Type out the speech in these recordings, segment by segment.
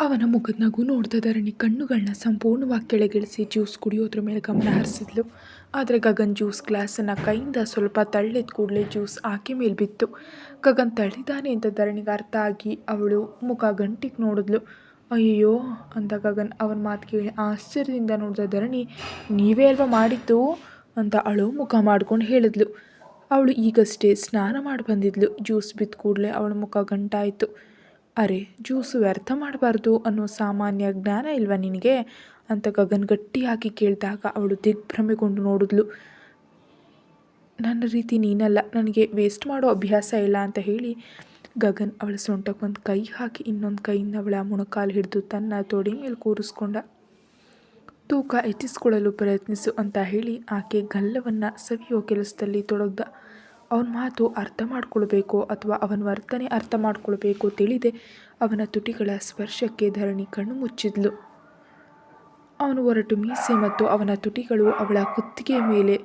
ಅವನ ಮುಖದ ನಗು ನೋಡ್ದ ಧರಣಿ ಕಣ್ಣುಗಳನ್ನ ಸಂಪೂರ್ಣವಾಗಿ ಕೆಳಗಿಳಿಸಿ ಜ್ಯೂಸ್ ಕುಡಿಯೋದ್ರ ಮೇಲೆ ಗಮನ ಹರಿಸಿದ್ಲು. ಆದರೆ ಗಗನ್ ಜ್ಯೂಸ್ ಗ್ಲಾಸನ್ನು ಕೈಯಿಂದ ಸ್ವಲ್ಪ ತಳ್ಳಿದ ಕೂಡಲೇ ಜ್ಯೂಸ್ ಆಕೆ ಮೇಲೆ ಬಿತ್ತು. ಗಗನ್ ತಳ್ಳಿದ್ದಾನೆ ಅಂತ ಧರಣಿಗೆ ಅರ್ಥ ಆಗಿ ಅವಳು ಮುಖ ಗಂಟಿಗೆ ನೋಡಿದ್ಲು. ಅಯ್ಯೋ ಅಂತ ಗಗನ್. ಅವನ ಮಾತು ಕೇಳಿ ಆಶ್ಚರ್ಯದಿಂದ ನೋಡಿದ ಧರಣಿ, ನೀವೇ ಅಲ್ವಾ ಮಾಡಿದ್ದು? ಅಂತ ಅಳು ಮುಖ ಮಾಡ್ಕೊಂಡು ಹೇಳಿದ್ಲು. ಅವಳು ಈಗಷ್ಟೇ ಸ್ನಾನ ಮಾಡಿ ಬಂದಿದ್ಲು. ಜ್ಯೂಸ್ ಬಿದ್ದ ಕೂಡಲೇ ಅವಳ ಮುಖ ಗಂಟಾಯಿತು. ಅರೆ, ಜ್ಯೂಸು ವ್ಯರ್ಥ ಮಾಡಬಾರ್ದು ಅನ್ನೋ ಸಾಮಾನ್ಯ ಜ್ಞಾನ ಇಲ್ವಾ ನಿನಗೆ? ಅಂತ ಗಗನ್ ಗಟ್ಟಿಯಾಗಿ ಕೇಳಿದಾಗ ಅವಳು ದಿಗ್ಭ್ರಮೆಗೊಂಡು ನೋಡಿದ್ಲು. ನನ್ನ ರೀತಿ ನೀನಲ್ಲ, ನನಗೆ ವೇಸ್ಟ್ ಮಾಡೋ ಅಭ್ಯಾಸ ಇಲ್ಲ ಅಂತ ಹೇಳಿ ಗಗನ್ ಅವಳ ಸೊಂಟಕ್ಕೆ ಒಂದು ಕೈ ಹಾಕಿ ಇನ್ನೊಂದು ಕೈಯಿಂದ ಅವಳ ಮೊಣಕಾಲು ಹಿಡಿದು ತನ್ನ ತೋಡಿ ಮೇಲೆ ಕೂರಿಸ್ಕೊಂಡ. ತೂಕ ಹೆಚ್ಚಿಸ್ಕೊಳ್ಳಲು ಪ್ರಯತ್ನಿಸು ಅಂತ ಹೇಳಿ ಆಕೆ ಗಲ್ಲವನ್ನು ಸವಿಯೋ ಕೆಲಸದಲ್ಲಿ ತೊಡಗ್ದ. ಅವನ ಮಾತು ಅರ್ಥ ಮಾಡ್ಕೊಳ್ಬೇಕು ಅಥವಾ ಅವನ ವರ್ತನೆ ಅರ್ಥ ಮಾಡ್ಕೊಳ್ಬೇಕು ತಿಳಿದೆ, ಅವನ ತುಟಿಗಳ ಸ್ಪರ್ಶಕ್ಕೆ ಧರಣಿ ಕಣ್ಣು ಮುಚ್ಚಿದ್ಲು. ಅವನು ಹೊರಟು ಮೀಸೆ ಮತ್ತು ಅವನ ತುಟಿಗಳು ಅವಳ ಕುತ್ತಿಗೆ ಮೇಲೆ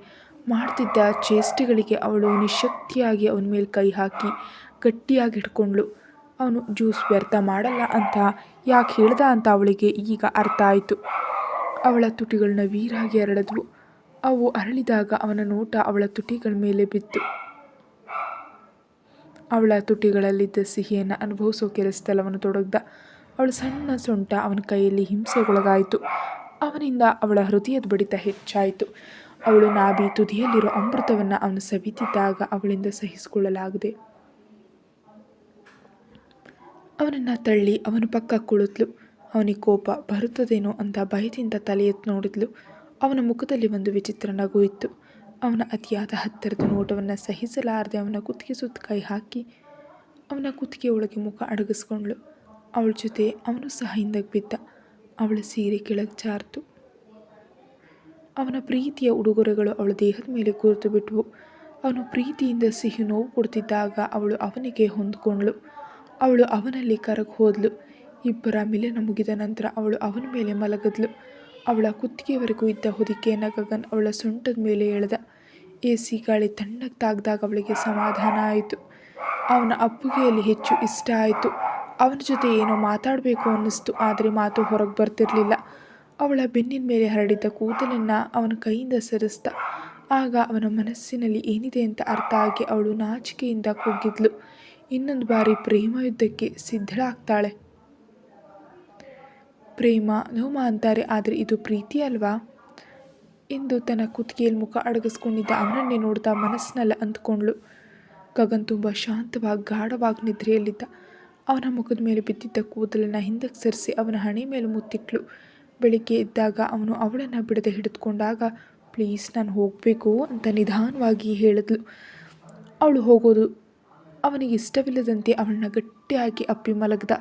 ಮಾಡ್ತಿದ್ದ ಚೇಷ್ಟೆಗಳಿಗೆ ಅವಳು ನಿಶಕ್ತಿಯಾಗಿ ಅವನ ಮೇಲೆ ಕೈ ಹಾಕಿ ಗಟ್ಟಿಯಾಗಿ ಹಿಡ್ಕೊಂಡ್ಳು. ಅವನು, ಜ್ಯೂಸ್ ವ್ಯರ್ಥ ಮಾಡಲ್ಲ ಅಂತ, ಯಾಕೆ ಹೇಳ್ದ ಅಂತ ಅವಳಿಗೆ ಈಗ ಅರ್ಥ ಆಯಿತು. ಅವಳ ತುಟಿಗಳನ್ನ ವೀರಾಗಿ ಅರಳಿದ್ವು. ಅವು ಅರಳಿದಾಗ ಅವನ ನೋಟ ಅವಳ ತುಟಿಗಳ ಮೇಲೆ ಬಿತ್ತು. ಅವಳ ತುಟಿಗಳಲ್ಲಿದ್ದ ಸಿಹಿಯನ್ನು ಅನುಭವಿಸೋ ರಸ್ತೆಲವನ್ನು ತೊಡಗ್ದ ಅವಳು ಸಣ್ಣ ಸೊಂಟ ಅವನ ಕೈಯಲ್ಲಿ ಹಿಂಸೆಗೊಳಗಾಯಿತು. ಅವನಿಂದ ಅವಳ ಹೃದಯದ ಬಡಿತ ಹೆಚ್ಚಾಯಿತು. ಅವಳು ನಾಭಿ ತುದಿಯಲ್ಲಿರೋ ಅಮೃತವನ್ನು ಅವನು ಸವಿತಿದ್ದಾಗ ಅವಳಿಂದ ಸಹಿಸಿಕೊಳ್ಳಲಾಗದೆ ಅವನನ್ನು ತಳ್ಳಿ ಅವನ ಪಕ್ಕ ಕುಳಿತ್ಲು. ಅವನಿಗೆ ಕೋಪ ಬರುತ್ತದೇನೋ ಅಂತ ಭಯದಿಂದ ತಲೆ ಎತ್ತು ನೋಡಿದ್ಲು. ಅವನ ಮುಖದಲ್ಲಿ ಒಂದು ವಿಚಿತ್ರ ನಗು ಇತ್ತು. ಅವನ ಅತಿಯಾದ ಹತ್ತಿರದ ನೋಟವನ್ನು ಸಹಿಸಲಾರದೆ ಅವನ ಕುತ್ತಿಗೆ ಸುತ್ತ ಕೈ ಹಾಕಿ ಅವನ ಕುತ್ತಿಗೆ ಒಳಗೆ ಮುಖ ಅಡಗಿಸ್ಕೊಂಡ್ಳು. ಅವಳ ಜೊತೆ ಅವನು ಸಹ ಹಿಂದಕ್ಕೆ ಬಿದ್ದ ಅವಳ ಸೀರೆ ಕೆಳಗೆ ಚಾರ್ತು ಅವನ ಪ್ರೀತಿಯ ಉಡುಗೊರೆಗಳು ಅವಳ ದೇಹದ ಮೇಲೆ ಗುರುತು ಬಿಟ್ಟವು ಅವನು ಪ್ರೀತಿಯಿಂದ ಸಿಹಿ ನೋವು ಕೊಡ್ತಿದ್ದಾಗ ಅವಳು ಅವನಿಗೆ ಹೊಂದ್ಕೊಂಡ್ಳು. ಅವಳು ಅವನಲ್ಲಿ ಕರಗಿ ಹೋದ್ಲು. ಇಬ್ಬರ ಮಿಲನ ಮುಗಿದ ನಂತರ ಅವಳು ಅವನ ಮೇಲೆ ಮಲಗದ್ಲು. ಅವಳ ಕುತ್ತಿಗೆವರೆಗೂ ಇದ್ದ ಹೊದಿಕೆಯನ್ನು ಗಗನ್ ಅವಳ ಸೊಂಟದ ಮೇಲೆ ಎಳೆದ. ಎ ಸಿ ಗಾಳಿ ತಣ್ಣಗೆ ತಾಗ್ದಾಗ ಅವಳಿಗೆ ಸಮಾಧಾನ ಆಯಿತು. ಅವನ ಅಪ್ಪುಗೆಯಲ್ಲಿ ಹೆಚ್ಚು ಇಷ್ಟ ಆಯಿತು. ಅವನ ಜೊತೆ ಏನೋ ಮಾತಾಡಬೇಕು ಅನ್ನಿಸ್ತು, ಆದರೆ ಮಾತು ಹೊರಗೆ ಬರ್ತಿರಲಿಲ್ಲ. ಅವಳ ಬೆನ್ನಿನ ಮೇಲೆ ಹರಡಿದ್ದ ಕೂದಲನ್ನು ಅವನ ಕೈಯಿಂದ ಸರಿಸ್ದ. ಆಗ ಅವನ ಮನಸ್ಸಿನಲ್ಲಿ ಏನಿದೆ ಅಂತ ಅರ್ಥ ಆಗಿ ಅವಳು ನಾಚಿಕೆಯಿಂದ ಕುಗ್ಗಿದ್ಲು. ಇನ್ನೊಂದು ಬಾರಿ ಪ್ರೇಮ ಯುದ್ಧಕ್ಕೆ ಸಿದ್ಧಳಾಗ್ತಾಳೆ. ಪ್ರೇಮ ನೋಮ ಅಂತಾರೆ, ಆದರೆ ಇದು ಪ್ರೀತಿ ಅಲ್ವಾ? ಎಂದು ತನ್ನ ಕುತ್ತಿಗೆಯಲ್ಲಿ ಮುಖ ಅಡಗಿಸ್ಕೊಂಡಿದ್ದ ಅವನನ್ನೇ ನೋಡ್ತಾ ಮನಸ್ಸಿನಲ್ಲಿ ಅಂದ್ಕೊಂಡ್ಳು. ಗಗನ್ ತುಂಬ ಶಾಂತವಾಗಿ, ಗಾಢವಾಗಿ ನಿದ್ರೆಯಲ್ಲಿದ್ದ. ಅವನ ಮುಖದ ಮೇಲೆ ಬಿದ್ದಿದ್ದ ಕೂದಲನ್ನು ಹಿಂದಕ್ಕೆ ಸರಿಸಿ ಅವನ ಹಣೆ ಮೇಲೆ ಮುತ್ತಿಟ್ಲು. ಬೆಳಿಗ್ಗೆ ಎದ್ದಾಗ ಅವನು ಅವಳನ್ನು ಬಿಡದೆ ಹಿಡಿದುಕೊಂಡಾಗ, ಪ್ಲೀಸ್ ನಾನು ಹೋಗಬೇಕು ಅಂತ ನಿಧಾನವಾಗಿ ಹೇಳಿದ್ಲು. ಅವಳು ಹೋಗೋದು ಅವನಿಗೆ ಇಷ್ಟವಿಲ್ಲದಂತೆ ಅವಳನ್ನ ಗಟ್ಟಿಯಾಗಿ ಅಪ್ಪಿ ಮಲಗ್ದ.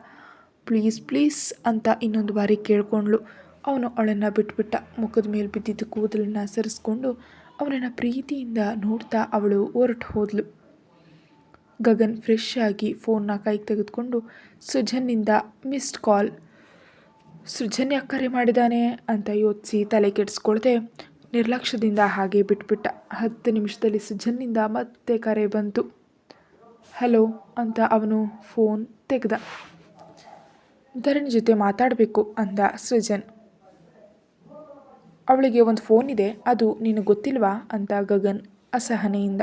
ಪ್ಲೀಸ್ ಪ್ಲೀಸ್ ಅಂತ ಇನ್ನೊಂದು ಬಾರಿ ಕೇಳ್ಕೊಂಡ್ಳು. ಅವನು ಅವಳನ್ನು ಬಿಟ್ಬಿಟ್ಟ. ಮುಖದ ಮೇಲೆ ಬಿದ್ದಿದ್ದ ಕೂದಲನ್ನು ಸರಿಸ್ಕೊಂಡು ಅವನನ್ನು ಪ್ರೀತಿಯಿಂದ ನೋಡ್ತಾ ಅವಳು ಹೊರಟು ಹೋದ್ಲು. ಗಗನ್ ಫ್ರೆಶ್ ಆಗಿ ಫೋನ್ನ ಕೈಗೆ ತೆಗೆದುಕೊಂಡು, ಸುಜನ್ನಿಂದ ಮಿಸ್ಡ್ ಕಾಲ್ ಸುಜನ್ ಯಾಕೆ ಕರೆ ಮಾಡಿದ್ದಾನೆ ಅಂತ ಯೋಚಿಸಿ ತಲೆ ಕೆಡಿಸ್ಕೊಳ್ದೆ ನಿರ್ಲಕ್ಷ್ಯದಿಂದ ಹಾಗೆ ಬಿಟ್ಬಿಟ್ಟ. ಹತ್ತು ನಿಮಿಷದಲ್ಲಿ ಸುಜನ್ನಿಂದ ಮತ್ತೆ ಕರೆ ಬಂತು. ಹಲೋ, ಅಂತ ಅವನು ಫೋನ್ ತೆಗೆದ. ಧರಣಿ ಜೊತೆ ಮಾತಾಡಬೇಕು ಅಂದ ಸೃಜನ್. ಅವಳಿಗೆ ಒಂದು ಫೋನ್ ಇದೆ, ಅದು ನಿನಗೆ ಗೊತ್ತಿಲ್ವಾ ಅಂತ ಗಗನ್ ಅಸಹನೆಯಿಂದ.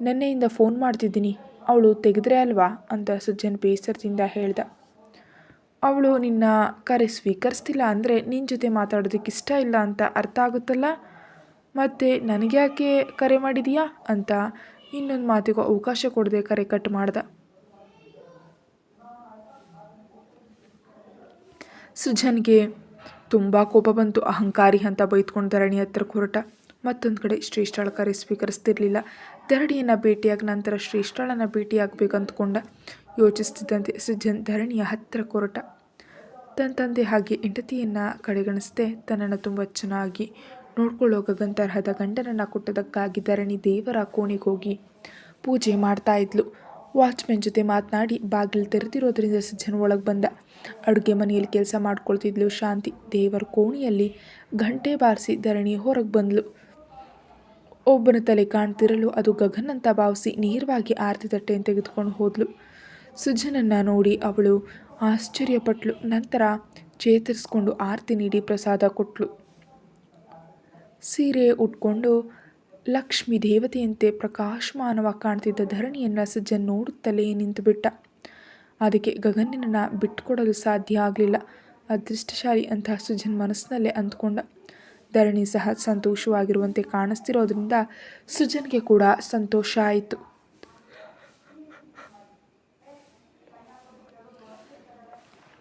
ನೆನ್ನೆಯಿಂದ ಫೋನ್ ಮಾಡ್ತಿದ್ದೀನಿ, ಅವಳು ತೆಗೆದ್ರೆ ಅಲ್ವಾ ಅಂತ ಸಜ್ಜನ್ ಬೇಸರದಿಂದ ಹೇಳ್ದ. ಅವಳು ನಿನ್ನ ಕರೆ ಸ್ವೀಕರಿಸ್ತಿಲ್ಲ ಅಂದರೆ ನಿನ್ನ ಜೊತೆ ಮಾತಾಡೋದಕ್ಕೆ ಇಷ್ಟ ಇಲ್ಲ ಅಂತ ಅರ್ಥ ಆಗುತ್ತಲ್ಲ? ಮತ್ತು ನನಗ್ಯಾಕೆ ಕರೆ ಮಾಡಿದೀಯಾ ಅಂತ ಇನ್ನೊಂದು ಮಾತಿಗೂ ಅವಕಾಶ ಕೊಡದೆ ಕರೆ ಕಟ್ ಮಾಡ್ದ. ಸುಜನ್ಗೆ ತುಂಬ ಕೋಪ ಬಂತು. ಅಹಂಕಾರಿ ಅಂತ ಬೈತ್ಕೊಂಡು ಧರಣಿ ಹತ್ರ ಕೊರಟ. ಮತ್ತೊಂದು ಕಡೆ ಶ್ರೇಷ್ಠಳ ಕರೆ ಸ್ವೀಕರಿಸ್ತಿರ್ಲಿಲ್ಲ. ಧರಣಿಯನ್ನು ಭೇಟಿಯಾಗಿ ನಂತರ ಶ್ರೇಷ್ಠಳನ್ನು ಭೇಟಿಯಾಗಬೇಕಂದುಕೊಂಡ ಯೋಚಿಸ್ತಿದ್ದಂತೆ ಸೃಜನ್ ಧರಣಿಯ ಹತ್ತಿರ ಕೊರಟ. ತನ್ನ ತಂದೆ ಹಾಗೆ ಹೆಂಡತಿಯನ್ನು ಕಡೆಗಣಿಸದೆ ತನ್ನನ್ನು ತುಂಬ ಚೆನ್ನಾಗಿ ನೋಡ್ಕೊಳ್ಳೋ ಗಗನ್ ತರಹದ ಗಂಡನನ್ನು ಕೊಟ್ಟದಕ್ಕಾಗಿ ಧರಣಿ ದೇವರ ಕೋಣೆಗೋಗಿ ಪೂಜೆ ಮಾಡ್ತಾ ಇದ್ಲು. ವಾಚ್ಮೆನ್ ಜೊತೆ ಮಾತನಾಡಿ ಬಾಗಿಲು ತೆರೆದಿರೋದ್ರಿಂದ ಸಜ್ಜನ ಒಳಗೆ ಬಂದ. ಅಡುಗೆ ಮನೆಯಲ್ಲಿ ಕೆಲಸ ಮಾಡ್ಕೊಳ್ತಿದ್ಲು ಶಾಂತಿ. ದೇವರ ಕೋಣೆಯಲ್ಲಿ ಗಂಟೆ ಬಾರಿಸಿ ಧರಣಿ ಹೊರಗೆ ಬಂದ್ಲು. ಒಬ್ಬನ ತಲೆ ಕಾಣ್ತಿರಲು ಅದು ಗಗನ್ ಅಂತ ಭಾವಿಸಿ ನೇರವಾಗಿ ಆರತಿ ತಟ್ಟೆಯನ್ನು ತೆಗೆದುಕೊಂಡು ಹೋದ್ಲು. ಸುಜನನ್ನು ನೋಡಿ ಅವಳು ಆಶ್ಚರ್ಯಪಟ್ಳು ನಂತರ ಚೇತರಿಸ್ಕೊಂಡು ಆರತಿ ನೀಡಿ ಪ್ರಸಾದ ಕೊಟ್ಲು. ಸೀರೆ ಉಟ್ಕೊಂಡು ಲಕ್ಷ್ಮಿ ದೇವತೆಯಂತೆ ಪ್ರಕಾಶಮಾನವಾಗಿ ಕಾಣ್ತಿದ್ದ ಧರಣಿಯನ್ನು ಸಜ್ಜನ್ ನೋಡುತ್ತಲೇ ನಿಂತುಬಿಟ್ಟ. ಅದಕ್ಕೆ ಗಗನನ್ನ ಬಿಟ್ಟುಕೊಡಲು ಸಾಧ್ಯ ಆಗಲಿಲ್ಲ. ಅದೃಷ್ಟಶಾಲಿ ಅಂತ ಸುಜನ್ ಮನಸ್ಸಿನಲ್ಲೇ ಅಂದುಕೊಂಡ ಧರಣಿ ಸಹ ಸಂತೋಷವಾಗಿರುವಂತೆ ಕಾಣಿಸ್ತಿರೋದ್ರಿಂದ ಸುಜನ್ಗೆ ಕೂಡ ಸಂತೋಷ ಆಯಿತು.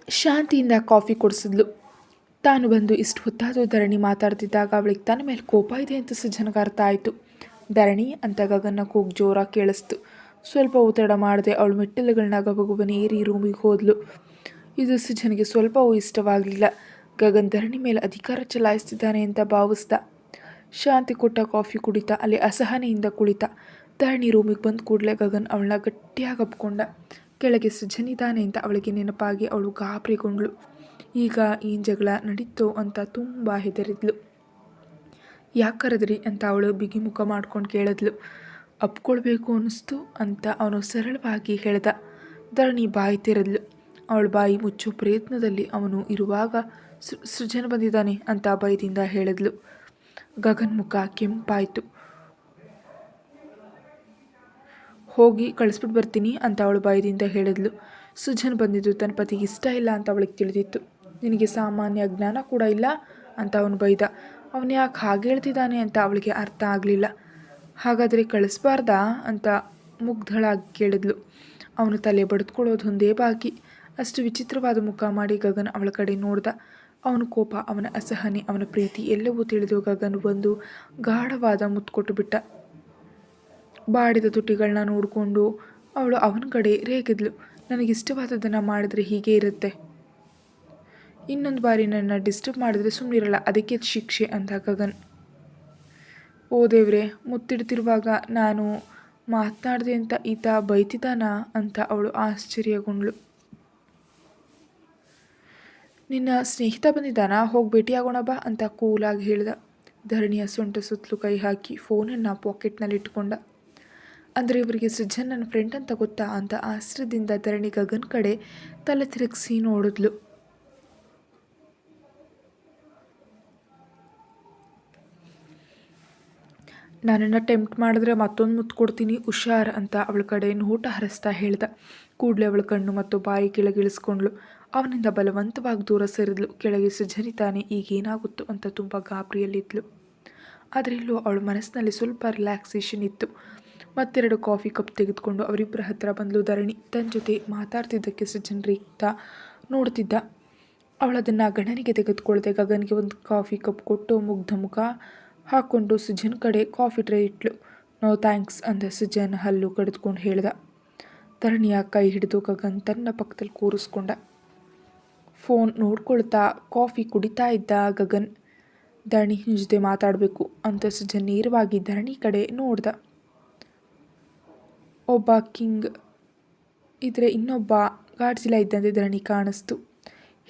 ಶಾಂತಿಯಿಂದ ಕಾಫಿ ಕೊಡಿಸಿದ್ಲು. ತಾನು ಬಂದು ಇಷ್ಟು ಹೊತ್ತಾದರೂ ಧರಣಿ ಮಾತಾಡ್ತಿದ್ದಾಗ ಅವಳಿಗೆ ತನ್ನ ಮೇಲೆ ಕೋಪ ಇದೆ ಅಂತ ಸಜ್ಜನಿಗೆ ಅರ್ಥ ಆಯಿತು. ಧರಣಿ ಅಂತ ಗಗನ ಕೂಗ್ ಜೋರಾಗಿ ಕೇಳಿಸ್ತು. ಸ್ವಲ್ಪ ಒತ್ತಡ ಮಾಡದೆ ಅವಳು ಮೆಟ್ಟಿಲುಗಳನ್ನ ಗಬಗಬನೆ ಏರಿ ರೂಮಿಗೆ ಹೋದ್ಲು. ಇದು ಸಜ್ಜನಿಗೆ ಸ್ವಲ್ಪವೂ ಇಷ್ಟವಾಗಲಿಲ್ಲ. ಗಗನ್ ಧರಣಿ ಮೇಲೆ ಅಧಿಕಾರ ಚಲಾಯಿಸ್ತಿದ್ದಾನೆ ಅಂತ ಭಾವಿಸ್ದ. ಶಾಂತಿ ಕೊಟ್ಟ ಕಾಫಿ ಕುಡಿತ, ಅಲ್ಲಿ ಅಸಹನೆಯಿಂದ ಕುಳಿತ. ಧರಣಿ ರೂಮಿಗೆ ಬಂದ ಕೂಡಲೇ ಗಗನ್ ಅವಳನ್ನ ಗಟ್ಟಿಯಾಗಿ ಅಪ್ಕೊಂಡ. ಕೆಳಗೆ ಸುಜನಿದ್ದಾನೆ ಅಂತ ಅವಳಿಗೆ ನೆನಪಾಗಿ ಅವಳು ಗಾಬರಿಗೊಂಡ್ಳು. ಈಗ ಈ ಜಗಳ ನಡೀತು ಅಂತ ತುಂಬ ಹೆದರಿದ್ಲು. ಯಾಕೆ ಕರೆದ್ರಿ ಅಂತ ಅವಳು ಬಿಗಿಮುಖ ಮಾಡ್ಕೊಂಡು ಕೇಳಿದ್ಲು. ಅಪ್ಕೊಳ್ಬೇಕು ಅನ್ನಿಸ್ತು ಅಂತ ಅವನು ಸರಳವಾಗಿ ಹೇಳ್ದ. ಧರಣಿ ಬಾಯಿ ತೆರೆದ್ಲು. ಅವಳ ಬಾಯಿ ಮುಚ್ಚೋ ಪ್ರಯತ್ನದಲ್ಲಿ ಅವನು ಇರುವಾಗ ಸೃಜನ ಬಂದಿದ್ದಾನೆ ಅಂತ ಭಯದಿಂದ ಹೇಳಿದ್ಲು. ಗಗನ್ ಮುಖ ಕೆಂಪಾಯಿತು. ಹೋಗಿ ಕಳಿಸ್ಬಿಟ್ಟು ಬರ್ತೀನಿ ಅಂತ ಅವಳು ಭಯದಿಂದ ಹೇಳಿದ್ಲು. ಸೃಜನ್ ಬಂದಿದ್ದು ತನ್ನ ಪತಿಗೆ ಇಷ್ಟ ಇಲ್ಲ ಅಂತ ಅವಳಿಗೆ ತಿಳಿದಿತ್ತು. ನಿನಗೆ ಸಾಮಾನ್ಯ ಜ್ಞಾನ ಕೂಡ ಇಲ್ಲ ಅಂತ ಅವನು ಬೈದ. ಅವನು ಯಾಕೆ ಹಾಗೆ ಹೇಳ್ತಿದ್ದಾನೆ ಅಂತ ಅವಳಿಗೆ ಅರ್ಥ ಆಗಲಿಲ್ಲ. ಹಾಗಾದರೆ ಕಳಿಸ್ಬಾರ್ದಾ ಅಂತ ಮುಗ್ಧಳಾಗಿ ಕೇಳಿದ್ಲು. ಅವನು ತಲೆ ಬಡಿದ್ಕೊಳ್ಳೋದು ಒಂದೇ ಬಾಕಿ. ಅಷ್ಟು ವಿಚಿತ್ರವಾದ ಮುಖ ಮಾಡಿ ಗಗನ್ ಅವಳ ಕಡೆ ನೋಡ್ದ. ಅವನ ಕೋಪ, ಅವನ ಅಸಹನೆ, ಅವನ ಪ್ರೀತಿ ಎಲ್ಲವೂ ತಿಳಿದು ಗಗನ್ ಬಂದು ಗಾಢವಾದ ಮುತ್ತು ಬಿಟ್ಟ. ಬಾಡಿದ ತುಟಿಗಳನ್ನ ನೋಡಿಕೊಂಡು ಅವಳು ಅವನ ಕಡೆ ರೇಗಿದ್ಲು. ನನಗಿಷ್ಟವಾದದನ್ನು ಮಾಡಿದ್ರೆ ಹೀಗೆ ಇರುತ್ತೆ. ಇನ್ನೊಂದು ಬಾರಿ ನನ್ನ ಡಿಸ್ಟರ್ಬ್ ಮಾಡಿದ್ರೆ ಸುಮ್ಮನಿರಲ್ಲ ಅದಕ್ಕೆ ಶಿಕ್ಷೆ ಅಂತ ಗಗನ್. ಓ ದೇವ್ರೆ, ಮುತ್ತಿಡ್ತಿರುವಾಗ ನಾನು ಮಾತನಾಡಿದೆ ಅಂತ ಈತ ಬೈತಿದ್ದಾನಾ ಅಂತ ಅವಳು ಆಶ್ಚರ್ಯಗೊಂಡ್ಳು. ನಿನ್ನ ಸ್ನೇಹಿತ ಬಂದಿದ್ದಾನಾ? ಹೋಗಿ ಭೇಟಿಯಾಗೋಣ ಬಾ ಅಂತ ಕೂಲಾಗಿ ಹೇಳ್ದ. ಧರಣಿಯ ಸೊಂಟ ಸುತ್ತಲೂ ಕೈ ಹಾಕಿ ಫೋನನ್ನು ಪಾಕೆಟ್ನಲ್ಲಿ ಇಟ್ಕೊಂಡ. ಅಂದರೆ ಇವರಿಗೆ ಸೃಜನ್ ನನ್ನ ಫ್ರೆಂಡ್ ಅಂತ ಗೊತ್ತಾ ಅಂತ ಆಶ್ರಯದಿಂದ ಧರಣಿ ಗಗನ್ ಕಡೆ ತಲೆ ತಿರುಗಿಸಿ ನೋಡಿದ್ಲು. ನನ್ನನ್ನು ಟೆಂಪ್ಟ್ ಮಾಡಿದ್ರೆ ಮತ್ತೊಂದು ಮುತ್ತು ಕೊಡ್ತೀನಿ, ಹುಷಾರ್ ಅಂತ ಅವಳ ಕಡೆ ನೋಟ ಹರಿಸ್ತಾ ಹೇಳ್ದ. ಕೂಡಲೇ ಅವಳ ಕಣ್ಣು ಮತ್ತು ಬಾಯಿ ಕೆಳಗಿಳಿಸ್ಕೊಂಡ್ಳು. ಅವನಿಂದ ಬಲವಂತವಾಗಿ ದೂರ ಸರಿದ್ಲು. ಕೆಳಗೆ ಸುಜನಿತಾನೆ ಈಗೇನಾಗುತ್ತೋ ಅಂತ ತುಂಬ ಗಾಬರಿಯಲ್ಲಿದ್ಲು. ಅದರಲ್ಲೂ ಅವಳ ಮನಸ್ಸಿನಲ್ಲಿ ಸ್ವಲ್ಪ ರಿಲ್ಯಾಕ್ಸೇಷನ್ ಇತ್ತು. ಮತ್ತೆರಡು ಕಾಫಿ ಕಪ್ ತೆಗೆದುಕೊಂಡು ಅವರಿಬ್ಬರ ಹತ್ರ ಬಂದಲು ಧರಣಿ. ತನ್ನ ಜೊತೆ ಮಾತಾಡ್ತಿದ್ದಕ್ಕೆ ಸಜ್ಜನ್ ರೀಕ್ತಾ ನೋಡ್ತಿದ್ದ. ಅವಳದನ್ನು ಗಣನಿಗೆ ತೆಗೆದುಕೊಳ್ಳದೆ ಗಗನಿಗೆ ಒಂದು ಕಾಫಿ ಕಪ್ ಕೊಟ್ಟು ಮುಗ್ಧ ಮುಖ ಹಾಕ್ಕೊಂಡು ಸುಜನ್ ಕಡೆ ಕಾಫಿ ಟ್ರೇ ಇಟ್ಲು. ನೋ ಥ್ಯಾಂಕ್ಸ್ ಅಂದ ಸುಜನ್ ಹಲ್ಲು ಕಡಿದುಕೊಂಡು ಹೇಳ್ದ. ಧರಣಿಯ ಕೈ ಹಿಡಿದು ಗಗನ್ ತನ್ನ ಪಕ್ಕದಲ್ಲಿ ಕೂರಿಸ್ಕೊಂಡ. ಫೋನ್ ನೋಡ್ಕೊಳ್ತಾ ಕಾಫಿ ಕುಡಿತಾ ಇದ್ದ ಗಗನ್. ಧರಣಿ ಜೊತೆ ಮಾತಾಡಬೇಕು ಅಂತ ಸುಜನ್ ನೇರವಾಗಿ ಧರಣಿ ಕಡೆ ನೋಡ್ದ. ಒಬ್ಬ ಕಿಂಗ್ ಇದ್ರೆ ಇನ್ನೊಬ್ಬ ಗಾಡ್ಜಿಲ ಇದ್ದಂತೆ ಧರಣಿ ಕಾಣಿಸ್ತು.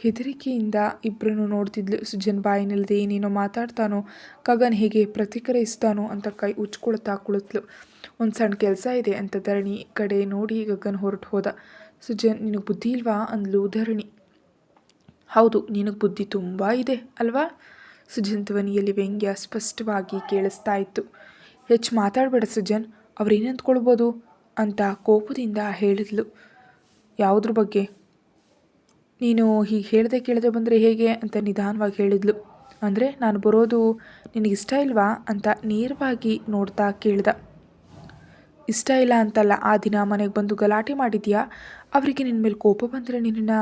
ಹೆದರಿಕೆಯಿಂದ ಇಬ್ಬರನ್ನು ನೋಡ್ತಿದ್ಲು. ಸುಜನ್ ಬಾಯಿನಲ್ಲದೆ ಏನೇನೋ ಮಾತಾಡ್ತಾನೋ, ಗಗನ್ ಹೇಗೆ ಪ್ರತಿಕ್ರಿಯಿಸ್ತಾನೋ ಅಂತ ಕೈ ಉಚ್ಕೊಳ್ತಾ ಕುಳಿತ್ಲು. ಒಂದು ಸಣ್ಣ ಕೆಲಸ ಇದೆ ಅಂತ ಧರಣಿ ಕಡೆ ನೋಡಿ ಗಗನ್ ಹೊರಟು ಹೋದ. ಸುಜನ್, ನಿನಗೆ ಬುದ್ಧಿ ಇಲ್ವಾ? ಅಂದ್ಲು ಧರಣಿ. ಹೌದು, ನಿನಗೆ ಬುದ್ಧಿ ತುಂಬ ಇದೆ ಅಲ್ವಾ? ಸುಜನ್ ಧ್ವನಿಯಲ್ಲಿ ವ್ಯಂಗ್ಯ ಸ್ಪಷ್ಟವಾಗಿ ಕೇಳಿಸ್ತಾ ಇತ್ತು. ಹೆಚ್ಚು ಮಾತಾಡಬೇಡ ಸುಜನ್, ಅವ್ರು ಏನಂದ್ಕೊಳ್ಬೋದು ಅಂತ ಕೋಪದಿಂದ ಹೇಳಿದ್ಲು. ಯಾವುದ್ರ ಬಗ್ಗೆ? ನೀನು ಹೀಗೆ ಹೇಳದೆ ಕೇಳದೆ ಬಂದರೆ ಹೇಗೆ ಅಂತ ನಿಧಾನವಾಗಿ ಹೇಳಿದ್ಲು. ಅಂದರೆ, ನಾನು ಬರೋದು ನಿನಗಿಷ್ಟ ಇಲ್ವಾ ಅಂತ ನೇರವಾಗಿ ನೋಡ್ತಾ ಕೇಳ್ದ. ಇಷ್ಟ ಇಲ್ಲ ಅಂತಲ್ಲ, ಆ ದಿನ ಮನೆಗೆ ಬಂದು ಗಲಾಟೆ ಮಾಡಿದ್ಯಾ? ಅವರಿಗೆ ನಿನ್ನ ಮೇಲೆ ಕೋಪ ಬಂದರೆ ನಿನ್ನನ್ನು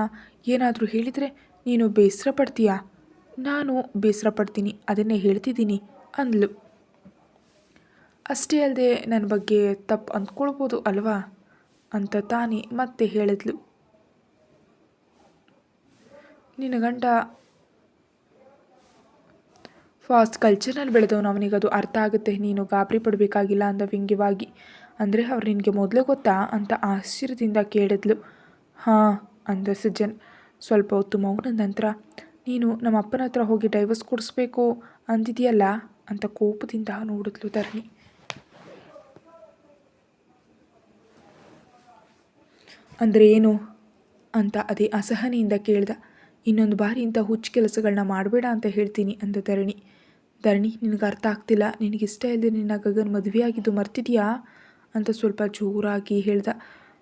ಏನಾದರೂ ಹೇಳಿದರೆ ನೀನು ಬೇಸರ ಪಡ್ತೀಯಾ? ನಾನು ಬೇಸರ ಪಡ್ತೀನಿ, ಅದನ್ನೇ ಹೇಳ್ತಿದ್ದೀನಿ ಅಂದ್ಲು. ಅಷ್ಟೇ ಅಲ್ಲದೆ ನನ್ನ ಬಗ್ಗೆ ತಪ್ಪು ಅಂದ್ಕೊಳ್ಬೋದು ಅಲ್ವಾ? ಅಂತ ತಾನೇ ಮತ್ತೆ ಹೇಳಿದ್ಲು. ನಿನ್ನ ಗಂಡ ಫಾಸ್ಟ್ ಕಲ್ಚರ್ನಲ್ಲಿ ಬೆಳೆದವನು ಅವನಿಗೆ ಅದು ಅರ್ಥ ಆಗುತ್ತೆ. ನೀನು ಗಾಬರಿ ಪಡಬೇಕಾಗಿಲ್ಲ ಅಂದ ವ್ಯಂಗ್ಯವಾಗಿ. ಅಂದರೆ ಅವ್ರು ನಿನಗೆ ಮೊದಲೇ ಗೊತ್ತಾ? ಅಂತ ಆಶ್ಚರ್ಯದಿಂದ ಕೇಳಿದ್ಲು. ಹಾಂ, ಅಂದ ಸಜ್ಜನ್. ಸ್ವಲ್ಪ ಹೊತ್ತು ಮೌನ ನಂತರ, ನೀನು ನಮ್ಮ ಅಪ್ಪನ ಹತ್ರ ಹೋಗಿ ಡೈವರ್ಸ್ ಕೊಡಿಸ್ಬೇಕು ಅಂದಿದೆಯಲ್ಲ? ಅಂತ ಕೋಪದಿಂದ ನೋಡಿದ್ಲು ಧರಣಿ. ಅಂದರೆ ಏನು? ಅಂತ ಅದೇ ಅಸಹನೆಯಿಂದ ಕೇಳ್ದ. ಇನ್ನೊಂದು ಬಾರಿ ಇಂಥ ಹುಚ್ಚು ಕೆಲಸಗಳನ್ನ ಮಾಡಬೇಡ ಅಂತ ಹೇಳ್ತೀನಿ ಅಂದ ಧರಣಿ. ಧರಣಿ, ನಿನಗೆ ಅರ್ಥ ಆಗ್ತಿಲ್ಲ? ನಿನಗಿಷ್ಟ ಇಲ್ಲದೆ ನಿನ್ನ ಗಗನ್ ಮದುವೆಯಾಗಿದ್ದು ಮರ್ತಿದೆಯಾ? ಅಂತ ಸ್ವಲ್ಪ ಜೋರಾಗಿ ಹೇಳ್ದ.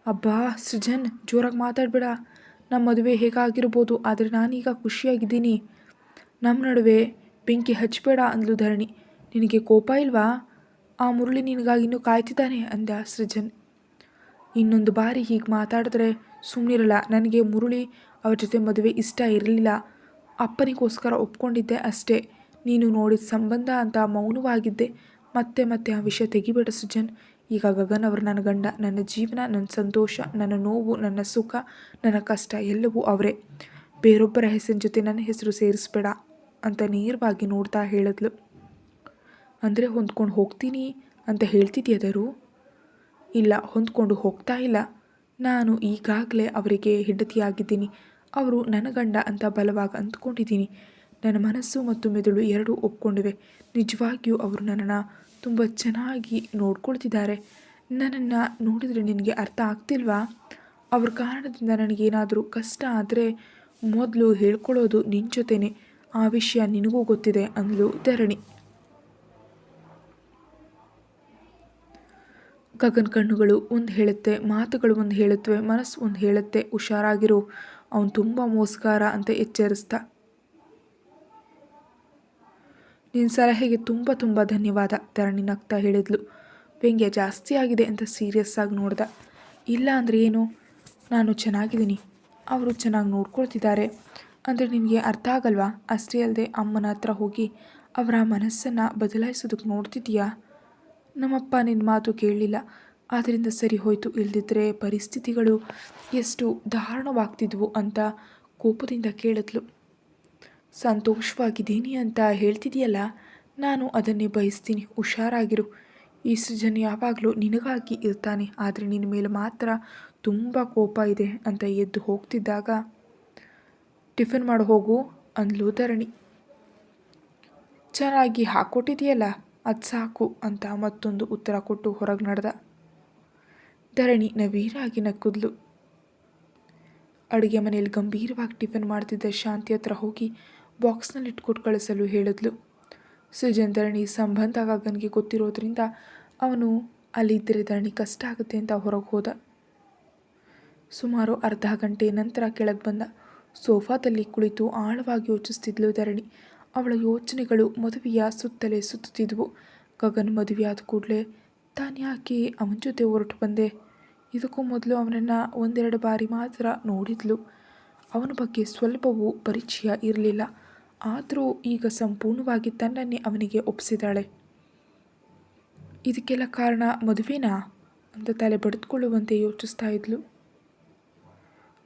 ಅಬ್ಬಾ, ಸೃಜನ್, ಜೋರಾಗಿ ಮಾತಾಡಬೇಡ. ನಮ್ಮ ಮದುವೆ ಹೇಗಾಗಿರ್ಬೋದು, ಆದರೆ ನಾನೀಗ ಖುಷಿಯಾಗಿದ್ದೀನಿ. ನಮ್ಮ ನಡುವೆ ಬೆಂಕಿ ಹಚ್ಚಬೇಡ ಅಂದ್ಲು ಧರಣಿ. ನಿನಗೆ ಕೋಪ ಇಲ್ವಾ? ಆ ಮುರುಳಿ ನಿನಗಾಗಿ ಇನ್ನೂ ಕಾಯ್ತಿದ್ದಾನೆ ಅಂದ ಸೃಜನ್. ಇನ್ನೊಂದು ಬಾರಿ ಹೀಗೆ ಮಾತಾಡಿದ್ರೆ ಸುಮ್ಮನಿರಲ್ಲ ನನಗೆ ಮುರಳಿ ಅವ್ರ ಜೊತೆ ಮದುವೆ ಇಷ್ಟ ಇರಲಿಲ್ಲ. ಅಪ್ಪನಿಗೋಸ್ಕರ ಒಪ್ಕೊಂಡಿದ್ದೆ ಅಷ್ಟೇ. ನೀನು ನೋಡಿದ ಸಂಬಂಧ ಅಂತ ಮೌನವಾಗಿದ್ದೆ. ಮತ್ತೆ ಮತ್ತೆ ಆ ವಿಷಯ ತೆಗಿಬೇಡ ಸುಜನ್. ಈಗ ಗಗನ್ ಅವರು ನನ್ನ ಗಂಡ, ನನ್ನ ಜೀವನ, ನನ್ನ ಸಂತೋಷ, ನನ್ನ ನೋವು, ನನ್ನ ಸುಖ, ನನ್ನ ಕಷ್ಟ ಎಲ್ಲವೂ ಅವರೇ. ಬೇರೊಬ್ಬರ ಹೆಸರಿನ ಜೊತೆ ನನ್ನ ಹೆಸರು ಸೇರಿಸ್ಬೇಡ ಅಂತ ನೇರವಾಗಿ ನೋಡ್ತಾ ಹೇಳಿದ್ಲು. ಅಂದರೆ ಹೊಂದ್ಕೊಂಡು ಹೋಗ್ತೀನಿ ಅಂತ ಹೇಳ್ತಿದ್ಯದರು ಇಲ್ಲ, ಹೊಂದ್ಕೊಂಡು ಹೋಗ್ತಾ ಇಲ್ಲ. ನಾನು ಈಗಾಗಲೇ ಅವರಿಗೆ ಹೆಂಡತಿಯಾಗಿದ್ದೀನಿ. ಅವರು ನನ್ನ ಗಂಡ ಅಂತ ಬಲವಾಗಿ ಅಂದ್ಕೊಂಡಿದ್ದೀನಿ. ನನ್ನ ಮನಸ್ಸು ಮತ್ತು ಮೆದುಳು ಎರಡೂ ಒಪ್ಕೊಂಡಿವೆ. ನಿಜವಾಗಿಯೂ ಅವರು ನನ್ನನ್ನು ತುಂಬ ಚೆನ್ನಾಗಿ ನೋಡ್ಕೊಳ್ತಿದ್ದಾರೆ. ನನ್ನನ್ನು ನೋಡಿದರೆ ನಿನಗೆ ಅರ್ಥ ಆಗ್ತಿಲ್ವಾ? ಅವ್ರ ಕಾರಣದಿಂದ ನನಗೇನಾದರೂ ಕಷ್ಟ ಆದರೆ ಮೊದಲು ಹೇಳ್ಕೊಳ್ಳೋದು ನಿನ್ನ ಜೊತೆನೆ. ಆ ವಿಷಯ ನಿನಗೂ ಗೊತ್ತಿದೆ ಅಂದಲು ಧರಣಿ. ಗಗನ್ ಕಣ್ಣುಗಳು ಒಂದು ಹೇಳುತ್ತೆ, ಮಾತುಗಳು ಒಂದು ಹೇಳುತ್ತವೆ, ಮನಸ್ಸು ಒಂದು ಹೇಳುತ್ತೆ, ಹುಷಾರಾಗಿರು. ಅವನು ತುಂಬ ಮೋಸ್ಕಾರ ಅಂತ ಎಚ್ಚರಿಸ್ತಾ. ನಿನ್ನ ಸಲಹೆಗೆ ತುಂಬ ತುಂಬ ಧನ್ಯವಾದ, ಧರಣಿ ನಗ್ತಾ ಹೇಳಿದ್ಲು. ವ್ಯಂಗ್ಯ ಜಾಸ್ತಿ ಆಗಿದೆ ಅಂತ ಸೀರಿಯಸ್ ಆಗಿ ನೋಡ್ದ. ಇಲ್ಲ ಅಂದರೆ ಏನು? ನಾನು ಚೆನ್ನಾಗಿದ್ದೀನಿ. ಅವರು ಚೆನ್ನಾಗಿ ನೋಡ್ಕೊಳ್ತಿದ್ದಾರೆ. ಅಂದರೆ ನಿನಗೆ ಅರ್ಥ ಆಗಲ್ವಾ? ಅಷ್ಟೇ ಅಲ್ಲದೆ ಅಮ್ಮನ ಹತ್ರ ಹೋಗಿ ಅವರ ಮನಸ್ಸನ್ನು ಬದಲಾಯಿಸೋದಕ್ಕೆ ನೋಡ್ತಿದ್ದೀಯಾ? ನಮ್ಮಪ್ಪ ನಿನ್ನ ಮಾತು ಕೇಳಲಿಲ್ಲ. ಆದ್ದರಿಂದ ಸರಿ ಹೋಯಿತು. ಇಲ್ದಿದ್ರೆ ಪರಿಸ್ಥಿತಿಗಳು ಎಷ್ಟು ದಾರುಣವಾಗ್ತಿದ್ವು ಅಂತ ಕೋಪದಿಂದ ಕೇಳಿದ್ಲು. ಸಂತೋಷವಾಗಿದ್ದೀನಿ ಅಂತ ಹೇಳ್ತಿದೆಯಲ್ಲ ನಾನು ಅದನ್ನೇ ಬಯಸ್ತೀನಿ. ಹುಷಾರಾಗಿರು. ಈ ಸೃಜನ್ ಯಾವಾಗಲೂ ನಿನಗಾಗಿ ಇರ್ತಾನೆ. ಆದರೆ ನಿನ್ನ ಮೇಲೆ ಮಾತ್ರ ತುಂಬ ಕೋಪ ಇದೆ ಅಂತ ಎದ್ದು ಹೋಗ್ತಿದ್ದಾಗ, ಟಿಫಿನ್ ಮಾಡಿ ಹೋಗು ಅಂದ್ಲು ಧರಣಿ. ಚೆನ್ನಾಗಿ ಹಾಕ್ಕೊಟ್ಟಿದೆಯಲ್ಲ ಅದು ಸಾಕು ಅಂತ ಮತ್ತೊಂದು ಉತ್ತರ ಕೊಟ್ಟು ಹೊರಗೆ ನಡೆದ. ಧರಣಿ ನವೀರಾಗಿ ನಕ್ಕುದ್ಲು. ಅಡುಗೆ ಮನೆಯಲ್ಲಿ ಗಂಭೀರವಾಗಿ ಟಿಫನ್ ಮಾಡ್ತಿದ್ದ ಶಾಂತಿ ಹತ್ರ ಹೋಗಿ ಬಾಕ್ಸ್ನಲ್ಲಿ ಇಟ್ಕೊಟ್ಟು ಕಳಿಸಲು ಹೇಳಿದ್ಲು. ಸುಜನ್ ಧರಣಿ ಸಂಬಂಧ ಗಗನ್ಗೆ ಗೊತ್ತಿರೋದ್ರಿಂದ ಅವನು ಅಲ್ಲಿದ್ದರೆ ಧರಣಿ ಕಷ್ಟ ಆಗುತ್ತೆ ಅಂತ ಹೊರಗೆ ಹೋದ. ಸುಮಾರು ಅರ್ಧ ಗಂಟೆ ನಂತರ ಕೆಳಗೆ ಬಂದ ಸೋಫಾದಲ್ಲಿ ಕುಳಿತು ಆಳವಾಗಿ ಯೋಚಿಸ್ತಿದ್ಲು ಧರಣಿ. ಅವಳ ಯೋಚನೆಗಳು ಮದುವೆಯ ಸುತ್ತಲೇ ಸುತ್ತುತ್ತಿದ್ವು. ಗಗನ್ ಮದುವೆ ಆದ ಕೂಡಲೇ, ತಾನು ಯಾಕೆ ಅವನ ಜೊತೆ ಹೊರಟು ಬಂದೆ? ಇದಕ್ಕೂ ಮೊದಲು ಅವನನ್ನು ಒಂದೆರಡು ಬಾರಿ ಮಾತ್ರ ನೋಡಿದ್ಲು. ಅವನ ಬಗ್ಗೆ ಸ್ವಲ್ಪವೂ ಪರಿಚಯ ಇರಲಿಲ್ಲ. ಆದರೂ ಈಗ ಸಂಪೂರ್ಣವಾಗಿ ತನ್ನನ್ನೇ ಅವನಿಗೆ ಒಪ್ಪಿಸಿದಾಳೆ ಇದಕ್ಕೆಲ್ಲ ಕಾರಣ ಮದುವೆನಾ? ಅಂತ ತಲೆ ಬಡಿದುಕೊಳ್ಳುವಂತೆ ಯೋಚಿಸ್ತಾ ಇದ್ಲು.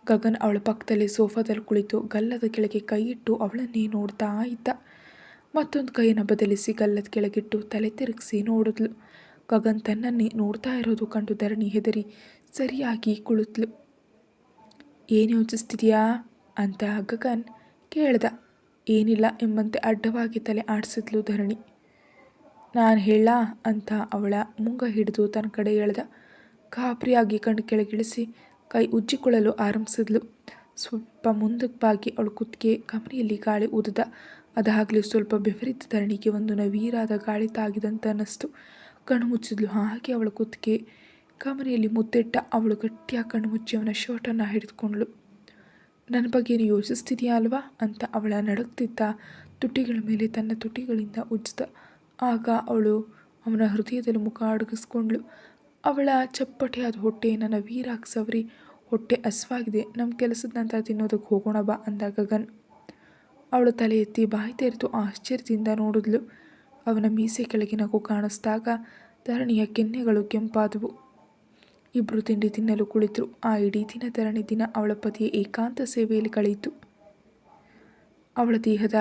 ಗಗನ್ ಅವಳ ಪಕ್ಕದಲ್ಲಿ ಸೋಫಾದಲ್ಲಿ ಕುಳಿತು ಗಲ್ಲದ ಕೆಳಗೆ ಕೈ ಇಟ್ಟು ಅವಳನ್ನೇ ನೋಡ್ತಾ ಇದ್ದ. ಮತ್ತೊಂದು ಕೈಯನ್ನು ಬದಲಿಸಿ ಗಲ್ಲದ ಕೆಳಗಿಟ್ಟು ತಲೆ ತಿರುಗಿಸಿ ನೋಡಿದ್ಲು. ಗಗನ್ ತನ್ನನ್ನೇ ನೋಡ್ತಾ ಇರೋದು ಕಂಡು ಧರಣಿ ಹೆದರಿ ಸರಿಯಾಗಿ ಕುಳಿತ್ಲು. ಏನು ಯೋಚಿಸ್ತಿದೆಯಾ? ಅಂತ ಗಗನ್ ಕೇಳ್ದ. ಏನಿಲ್ಲ ಎಂಬಂತೆ ಅಡ್ಡವಾಗಿ ತಲೆ ಆಡಿಸಿದ್ಲು ಧರಣಿ. ನಾನು ಹೇಳ ಅಂತ ಅವಳ ಮುಂಗ ಹಿಡಿದು ತನ್ನ ಕಡೆ ಎಳ್ದ. ಗಾಬರಿಯಾಗಿ ಕಣ್ಣು ಕೆಳಗಿಳಿಸಿ ಕೈ ಉಜ್ಜಿಕೊಳ್ಳಲು ಆರಂಭಿಸಿದ್ಲು. ಸ್ವಲ್ಪ ಮುಂದಕ್ಕೆ ಬಾಗಿ ಅವಳು ಕುತ್ತಿಗೆ ಕಮರಿಯಲ್ಲಿ ಗಾಳಿ ಊದಿದ. ಅದಾಗಲೂ ಸ್ವಲ್ಪ ಬೆವರಿದ್ದ ಧರಣಿಗೆ ಒಂದು ನವೀರಾದ ಗಾಳಿ ತಾಗಿದಂತ ಅನ್ನಿಸ್ತು. ಕಣ್ಣು ಮುಚ್ಚಿದ್ಲು. ಹಾಗೆ ಅವಳ ಕುತ್ತಿಗೆ ಕಮರಿಯಲ್ಲಿ ಮುದ್ದಿಟ್ಟ ಅವಳು ಗಟ್ಟಿಯಾಗಿ ಕಣ್ಣು ಮುಚ್ಚಿ ಅವನ ಶರ್ಟನ್ನು ಹಿಡಿದುಕೊಂಡ್ಳು. ನನ್ನ ಬಗ್ಗೆ ನೀನು ಯೋಚಿಸ್ತಿದೆಯಾ ಅಲ್ವಾ? ಅಂತ ಅವಳ ನಡುಗ್ತಿದ್ದ ತುಟಿಗಳ ಮೇಲೆ ತನ್ನ ತುಟಿಗಳಿಂದ ಉಜ್ಜಿದ. ಆಗ ಅವಳು ಅವನ ಹೃದಯದಲ್ಲಿ ಮುಖ ಅಡಗಿಸ್ಕೊಂಡ್ಳು. ಅವಳ ಚಪ್ಪಟೆಯಾದ ಹೊಟ್ಟೆಯನ್ನು ನವೀರಾಗಿ ಸವರಿ ಹೊಟ್ಟೆ ಹಸ್ವಾಗಿದೆ. ನಮ್ಮ ಕೆಲಸದ ನಂತರ ತಿನ್ನೋದಕ್ಕೆ ಹೋಗೋಣ ಬಾ ಅಂದ ಗಗನ್ ಅವಳು ತಲೆ ಎತ್ತಿ ಬಾಯಿ ತೆರೆದು ಆಶ್ಚರ್ಯದಿಂದ ನೋಡಿದ್ಲು. ಅವನ ಮೀಸೆ ಕೆಳಗೆ ನಗು ಕಾಣಿಸ್ದಾಗ ಧರಣಿಯ ಕೆನ್ನೆಗಳು ಕೆಂಪಾದವು. ಇಬ್ಬರು ತಿಂಡಿ ತಿನ್ನಲು ಕುಳಿತರು. ಆ ಇಡೀ ದಿನ ಧರಣಿ ದಿನ ಅವಳ ಪತಿಯ ಏಕಾಂತ ಸೇವೆಯಲ್ಲಿ ಕಳೆಯಿತು. ಅವಳ ದೇಹದ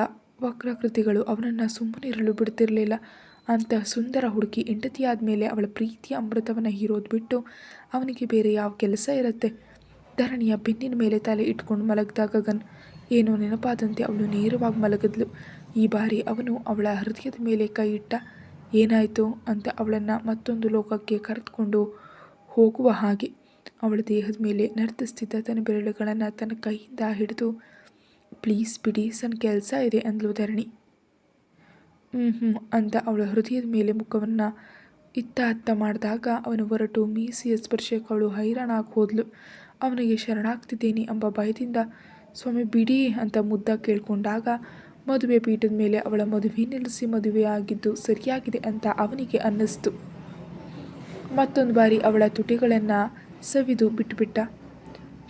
ವಕ್ರಕೃತಿಗಳು ಅವನನ್ನು ಸುಮ್ಮನಿರಲು ಬಿಡ್ತಿರಲಿಲ್ಲ. ಅಂತ ಸುಂದರ ಹುಡುಗಿ ಹೆಂಡತಿಯಾದ ಮೇಲೆ ಅವಳ ಪ್ರೀತಿಯ ಅಮೃತವನ್ನು ಹೀರೋದು ಬಿಟ್ಟು ಅವನಿಗೆ ಬೇರೆ ಯಾವ ಕೆಲಸ ಇರುತ್ತೆ? ಧರಣಿಯ ಬೆನ್ನಿನ ಮೇಲೆ ತಲೆ ಇಟ್ಕೊಂಡು ಮಲಗಿದಾಗ ಗನ್, ಏನೋ ನೆನಪಾದಂತೆ ಅವಳು ನೇರವಾಗಿ ಮಲಗಿದ್ಲು. ಈ ಬಾರಿ ಅವನು ಅವಳ ಹೃದಯದ ಮೇಲೆ ಕೈ ಇಟ್ಟ, ಏನಾಯಿತು ಅಂತ ಅವಳನ್ನು ಮತ್ತೊಂದು ಲೋಕಕ್ಕೆ ಕರೆದುಕೊಂಡು ಹೋಗುವ ಹಾಗೆ. ಅವಳ ದೇಹದ ಮೇಲೆ ನರ್ತಿಸ್ತಿದ್ದ ತನ್ನ ಬೆರಳುಗಳನ್ನು ತನ್ನ ಕೈಯಿಂದ ಹಿಡಿದು, ಪ್ಲೀಸ್ ಬಿಡಿ ಸನ್ ಕೆಲಸ ಇದೆ ಅಂದ್ಲು ಧರಣಿ. ಅಂತ ಅವಳ ಹೃದಯದ ಮೇಲೆ ಮುಖವನ್ನು ಇತ್ತ ಅತ್ತ ಮಾಡಿದಾಗ ಅವನು ಹೊರಟು ಮೀಸೆಯ ಸ್ಪರ್ಶಕ್ಕೆ ಅವಳು ಹೈರಾಣಾಗಿ ಹೋದ್ಲು. ಅವನಿಗೆ ಶರಣಾಗ್ತಿದ್ದೇನೆ ಎಂಬ ಭಯದಿಂದ, ಸ್ವಾಮಿ, ಬಿಡಿ ಅಂತ ಮುದ್ದ ಕೇಳಿಕೊಂಡಾಗ ಮದುವೆ ಪೀಠದ ಮೇಲೆ ಅವಳ ಮದುವೆ ನಿಲ್ಲಿಸಿ ಮದುವೆಯಾಗಿದ್ದು ಸರಿಯಾಗಿದೆ ಅಂತ ಅವನಿಗೆ ಅನ್ನಿಸ್ತು. ಮತ್ತೊಂದು ಬಾರಿ ಅವಳ ತುಟಿಗಳನ್ನು ಸವಿದು ಬಿಟ್ಟುಬಿಟ್ಟ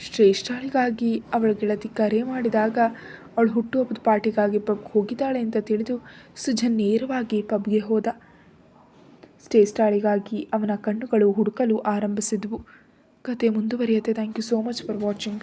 ಶ್ರೇಷ್ಠಳಿಗಾಗಿ ಅವಳ ಗೆಳತಿ ಕರೆ ಮಾಡಿದಾಗ ಅವಳು ಹುಟ್ಟುಹಬ್ಬದ ಪಾರ್ಟಿಗಾಗಿ ಪಬ್ಗೆ ಹೋಗಿದ್ದಾಳೆ ಅಂತ ತಿಳಿದು ಸುಜನ್ ನೇರವಾಗಿ ಪಬ್ಗೆ ಹೋದ. ಸ್ಟಾಳಿಗಾಗಿ ಅವನ ಕಣ್ಣುಗಳು ಹುಡುಕಲು ಆರಂಭಿಸಿದ್ವು. ಕತೆ ಮುಂದುವರಿಯುತ್ತೆ. Thank you so much for watching.